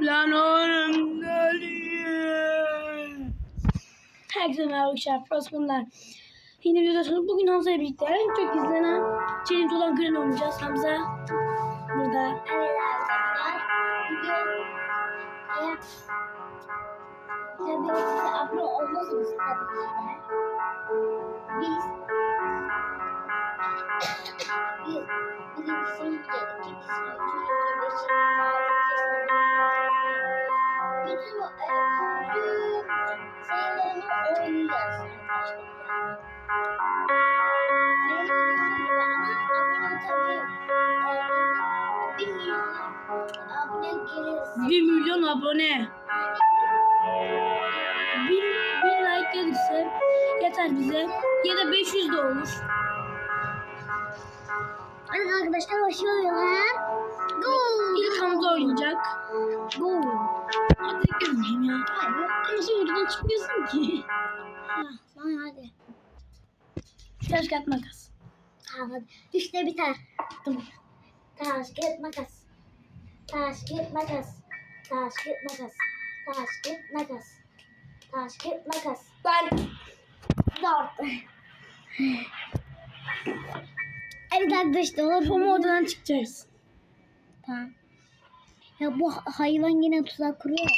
Lan oğlum geliyor. Herkese merhaba arkadaşlar. Frostman'lar. Yine bir videoda bugün Hamza ile birlikte en çok izlenen challenge olan Gren oynayacağız. Hamza burada. Evet arkadaşlar. Bugün tabii ki size abone olmazsanız tabii ki de biz biz birincisini yiyeceğiz, ikincisini, üçüncüsünü, beşinci, altıncısını bütün o sayılarını bir milyon abone gelirse 1 milyon abone. 1, 1 like gelirse yeter bize. Ya da 500 de olur. Evet arkadaşlar başlıyorum. Go! İlk Hamza oynayacak. Go! Hadi görmeyeyim ya. Hadi. Ama sen oradan çıkmıyorsun ki. Ha, tamam hadi. Taş kağıt makas. Tamam hadi. Üçte biter. Tamam. Taş, kağıt, makas. Taş, kağıt, makas. Taş, kağıt, makas. Taş, kağıt, makas. Taş, kağıt, makas. Ben Dört. Evet arkadaşlar. Tom odadan çıkacağız. Tamam. Ya bu hayvan yine tuzak kuruyor.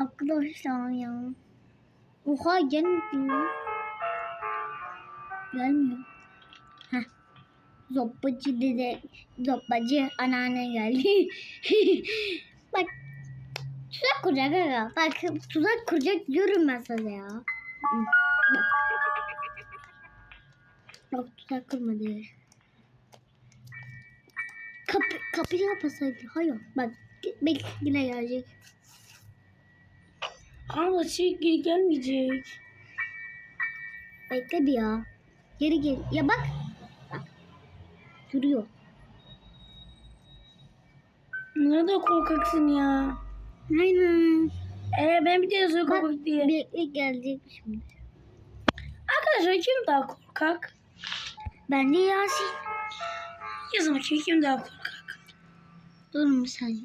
Arkadaşlar ya. Oha gelmiyor. Gelmiyor. Heh. Zobbacı dede, zobbacı anneanne geldi. Bak tuzak kuracak aga. Bak tuzak kuracak diyorum ben sana ya. Bak. Bak tuzak kurmadı. Kapı, kapıyı kapasaydı. Hayır. Bak belki yine gelecek. Hamza şey geri gelmeyecek. Bekle bir ya. Geri gel. Ya bak. Bak. Yürüyor. Ne de korkaksın ya. Aynen. Ee, ben bir de yazıyor korkak diye. bekle gelecek şimdi. Arkadaşlar kim daha korkak? Bence Yasin. Yazın bakayım kim daha korkak? Dur bir saniye.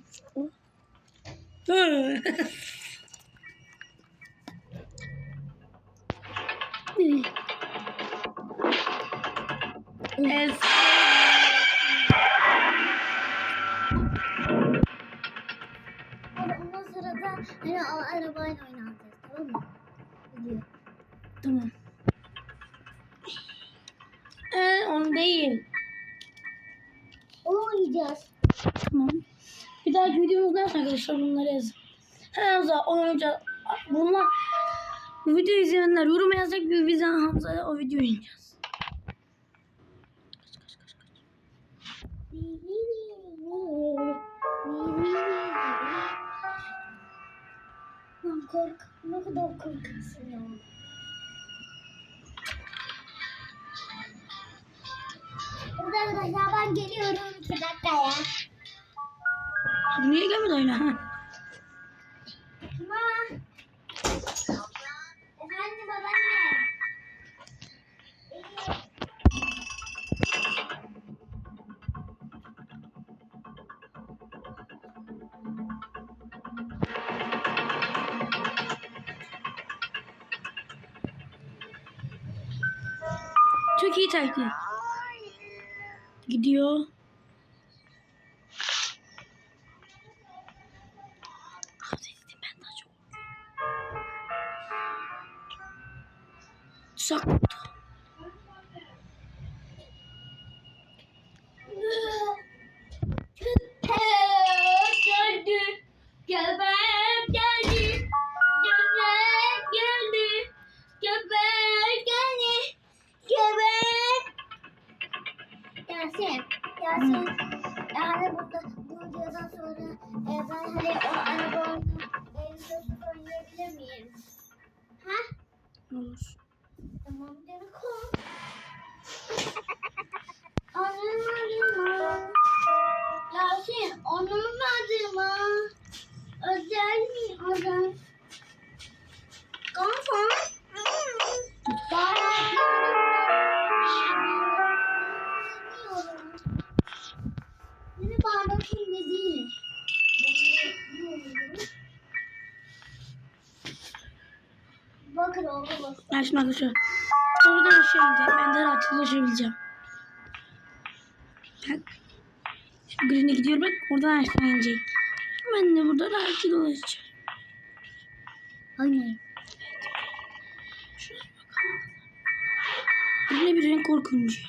Hı. arkadaşlar bunları yazın. Hamza onu oynayacağız. Bunlar bu videoyu izleyenler yorum yazacak bir biz Hamza'ya o videoyu kaç. Lan kork. Ne kadar korkaksın ya. Evet arkadaşlar ben geliyorum. İki dakika ya. Niye gelmedi oyuna? Ha? Çok iyi taktik. Gidiyor. Şimdi arkadaşlar oradan aşağı inecek. Ben de rahat ulaşabileceğim. Bak. Şimdi Green'e gidiyor bak oradan aşağı inecek. Ben de burada rahat dolaşacağım. Aynen. Green'e bir renk korkunç.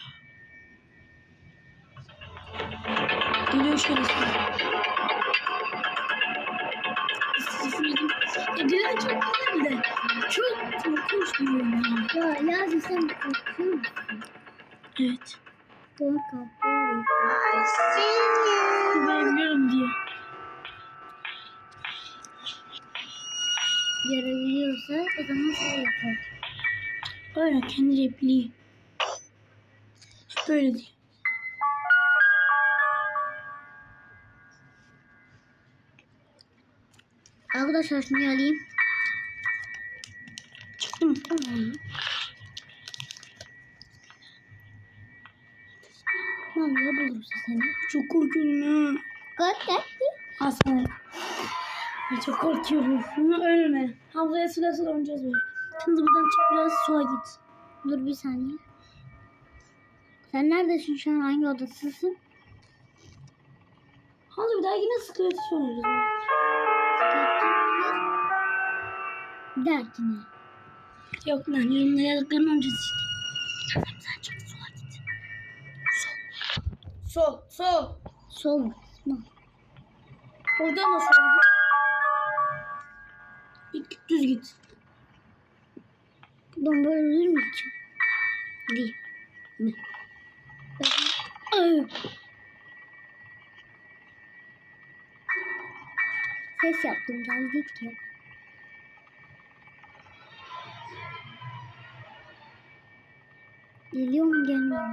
Geliyor şöyle Çok korkunç bir oyun ya. Yasin sen korkuyor musun? Evet. Kork korkuyorum. Ben biliyorum diye. Yarabiliyorsa o zaman sen yapar. Öyle kendi repliği. Böyle diyor. Arkadaşlar şunu alayım. Ya bulursa seni. Çok korkuyorum ya. Aslan. Ben çok korkuyorum. Ama ölme. Havzaya sıra sıra oynayacağız böyle. Şimdi buradan çık biraz sola git. Dur bir saniye. Sen neredesin şu an? Hangi odasısın? Hadi bir daha yine sıkıntı oynarız. Bir dahakine. Yok lan yorumlara oynayacağız işte. Tamam sen çık sola git. Sol. Sol. Sol. Sol mu? Sol. Oradan da sola git. Git git düz git. Buradan böyle ölür mü hiç? Değil. Ay. Ses yaptım geldik ki. Geliyor mu gelmiyor mu?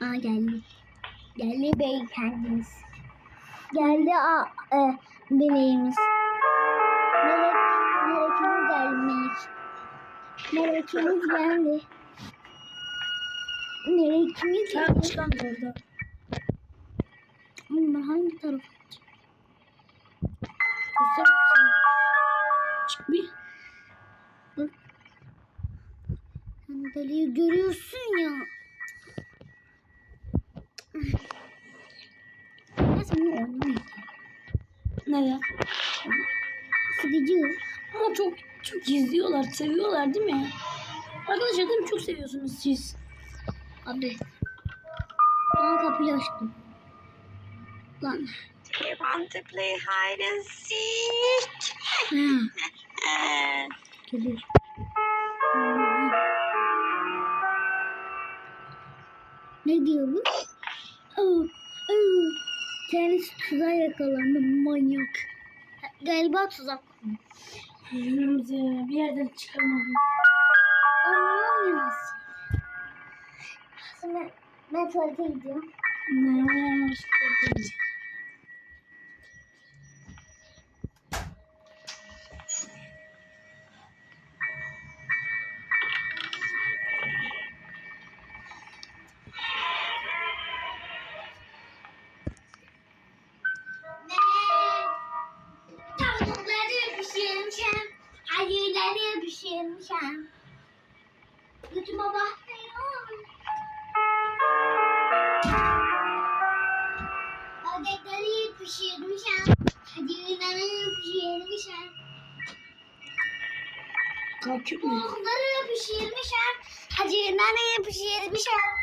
Aa geldi. Geldi beyefendimiz. Geldi a, e, meleğimiz. Melek, melekimiz gelmiş. Melekimiz geldi. Melekimiz geldi. çıkan orada. Oğlum ben hangi tarafa Göster Sen deliği görüyorsun ya. Ben seninle oynamayacağım. Neden? Sıkıcı. Ama çok çok izliyorlar, seviyorlar değil mi? Arkadaşlar değil mi? Çok seviyorsunuz siz. Abi. Aa kapıyı açtım. Lan. Do you want to play hide and seek? Geliyor. Ne diyor bu? Aa, aa. Kendisi tuzağa yakalandı manyak. Galiba tuzak. Yürümüze bir yerden çıkamadım. Yasin ben, ben tuvalete gidiyorum. Ne olmuş korkunç. Tavukları Pişirmişim. Götüme bakmıyor. Ördekleri pişirmişim. Hayırları pişirmişim. Kalkıyor mu? Tavukları pişirmişim. Hayırları pişirmişim.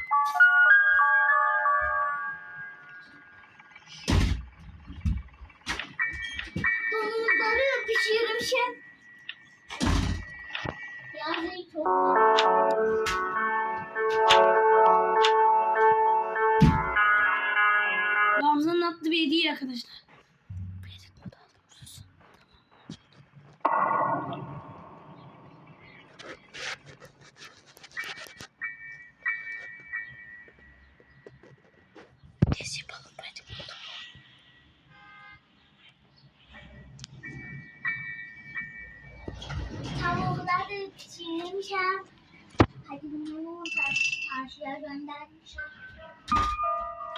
Bye.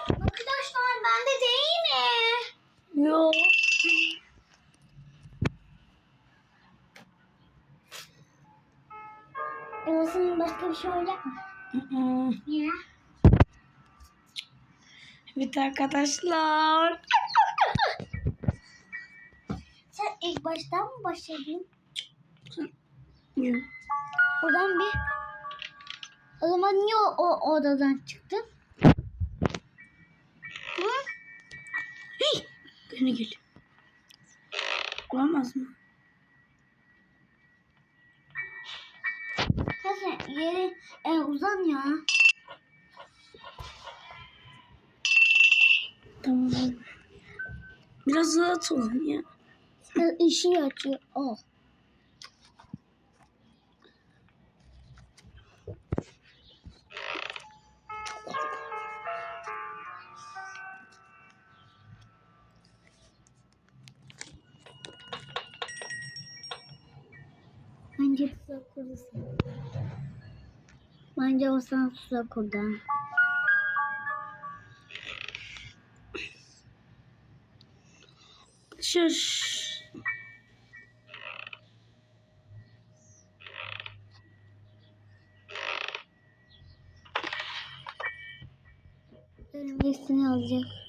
Arkadaşlar bende değil mi? Yok. Yuvasının başka bir şey olacak mı? Niye? Evet arkadaşlar. Sen ilk baştan mı başladın? Yok. Buradan bir o zaman niye o, o odadan çıktın? Hı? Hey! Gene gel. Olamaz mı? Sen yere e, uzan ya. Tamam. Biraz rahat olun ya. Biraz ışığı açıyor. Oh. Bence tuzak kurdusun. Bence o sana tuzak kurdu. Şaş. Benim hepsini alacak.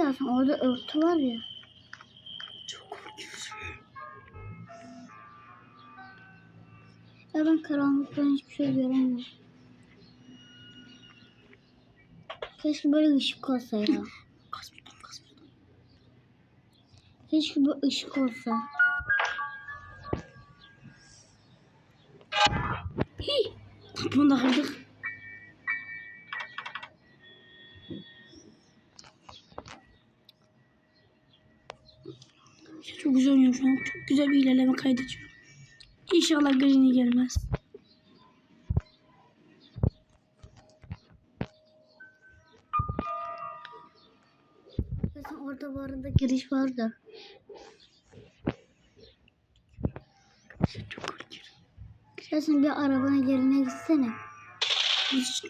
Yazsın orada örtü var ya. Çok korkuyorum. Ya ben karanlıktan hiçbir şey göremiyorum. Keşke böyle ışık olsa ya. Kasmadım kasmadım. Keşke bu ışık olsa. Hey! Bunu da kırdık. Çok güzel oynuyorum şu an. Çok güzel bir ilerleme kaydediyorum. İnşallah Granny gelmez. Orada bu arada giriş. Çok korkuyorum. Sen bir arabana yerine gitsene. Biz...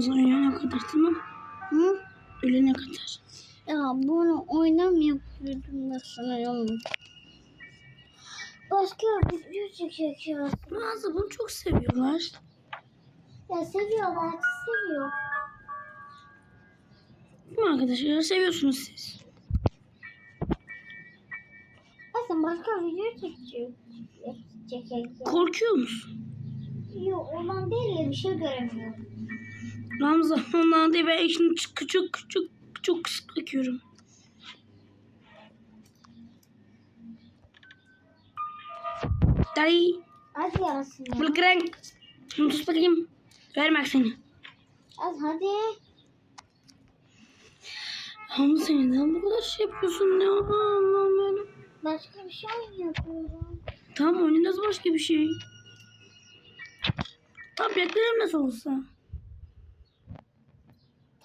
Zaman ölene kadar tamam. Hı? Ölene kadar. Ya bunu oynamıyordum ben sana yolum. Başka video çekiyoruz. Bazı bunu çok seviyorlar. Ya seviyorlar, seviyor. Değil mi arkadaşlar? Seviyorsunuz siz. Aslında başka video çekiyor. Çekecek. Korkuyor musun? Yok ondan değil ya bir şey göremiyorum. Ramza değil ben şimdi küçük küçük küçük çok kısık bakıyorum. Dayı. Hadi yarasın ya. Bul krenk. Bunu tut bakayım. Vermek seni. Az hadi. Ama sen neden bu kadar şey yapıyorsun ne anlamıyorum. Başka bir şey yapıyorum. Tamam oynayacağız başka bir şey. Tabletlerim nasıl olsa.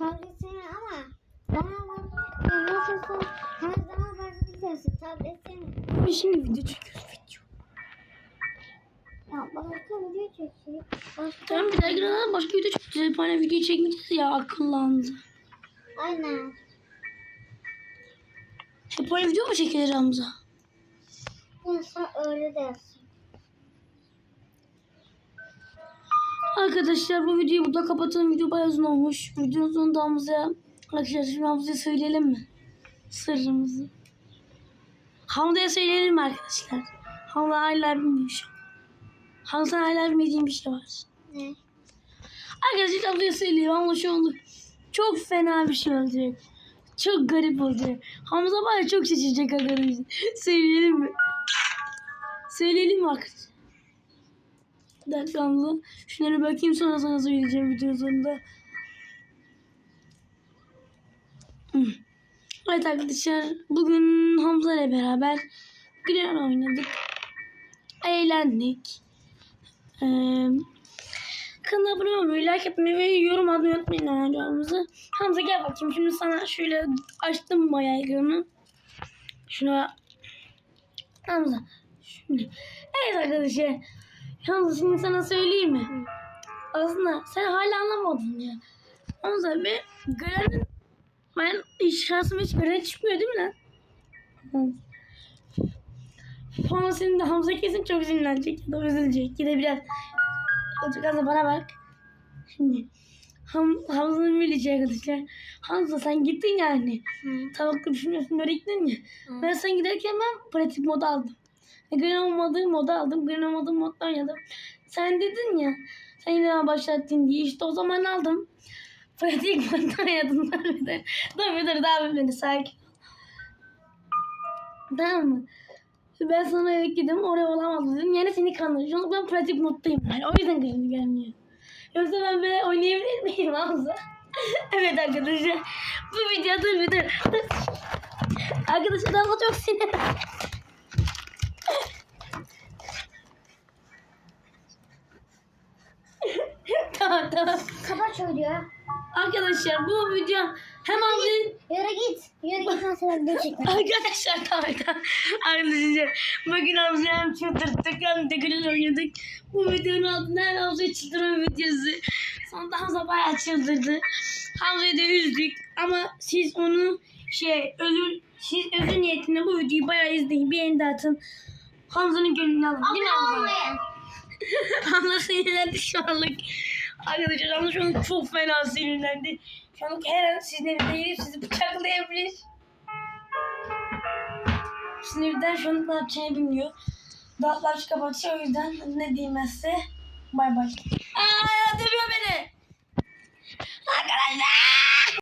Tabletini ama bana nasılsa her zaman bakabilirsin. Tabletini. Biz şimdi video çekiyoruz video. Ya başka video çekiyor. Başka. Tamam bir daha girelim başka video çekeceğiz. Bana video çekmeyeceğiz ya akıllandı. Aynen. Hep video mu çekilir Ramza? Ya sen öyle dersin. Arkadaşlar bu videoyu burada kapatalım. Video bayağı uzun olmuş. Videonun sonunda Hamza'ya arkadaşlar şimdi Hamza'ya söyleyelim mi? Sırrımızı. Hamza'ya söyleyelim mi arkadaşlar? Hamza hala bilmiyor. Hamza hala bilmediğim bir şey var. Ne? Arkadaşlar Hamza'ya söyleyeyim ama şu anda çok fena bir şey olacak. Çok garip olacak. Hamza var ya çok şaşıracak arkadaşlar. Söyleyelim mi? Söyleyelim mi arkadaşlar? Bir dakika Hamza. Şunlara bakayım sonra sana söyleyeceğim video sonunda. Evet arkadaşlar bugün Hamza ile beraber Gren oynadık. Eğlendik. Ee, kanala abone olmayı, like etmeyi ve yorum atmayı unutmayın oynayacağımızı. Hamza gel bakayım şimdi sana şöyle açtım bayağı ekranı. Şuna Hamza şimdi. Evet arkadaşlar. Hamza şimdi sana söyleyeyim mi? Aslında sen hala anlamadın ya. Hamza ben Gren'in ben hiç şansım hiç Gren çıkmıyor değil mi lan? Hı. Sonra senin de Hamza kesin çok sinirlenecek ya da üzülecek. Da biraz Olacak Hamza bana bak. Şimdi Ham, Hamza'nın bileceği arkadaşlar. Hamza sen gittin yani. Tavuklu düşünüyorsun böyle gittin ya. Hı. Ben sen giderken ben pratik moda aldım. E, Green olmadığı moda aldım. Green olmadığı modda oynadım. Sen dedin ya. Sen yine başlattın diye. İşte o zaman aldım. Pratik modda oynadım. Dur bir dur. Dur bir dur. Daha bir sakin. Tamam mı? Ben sana ekledim oraya olamaz dedim. Yani seni kandırdım. An ben pratik moddayım. Yani o yüzden gözüm gelmiyor. Yoksa ben böyle oynayabilir miyim Hamza? evet arkadaşlar. Bu videoda bir de... Arkadaşlar Hamza çok sinir. tamam tamam. Kapat şöyle ya. Arkadaşlar bu video hem Hamza'nın Yürü git. Yürü git ben sana video çekmem. Arkadaşlar tamam tamam. Arkadaşlar bugün Hamza'yı hem çıldırttık hem de gülün oynadık. Bu videonun altında hem Hamza'yı çıldırma videosu. Sonunda Hamza bayağı çıldırdı. Hamza'yı da üzdük ama siz onu şey özür siz özür niyetine bu videoyu bayağı izleyin. Bir elini atın. Hamza'nın gönlünü alın. Değil mi Hamza? Hamza sinirlendi şu anlık. Arkadaşlar Hamza şu an çok fena sinirlendi. Şu anlık her an sizin evde gelip sizi bıçaklayabilir. Sinirden şu an ne yapacağını bilmiyor. Daltlar kapatıyor o yüzden ne diyemezse bay bay. Aa dövüyor beni. Arkadaşlar.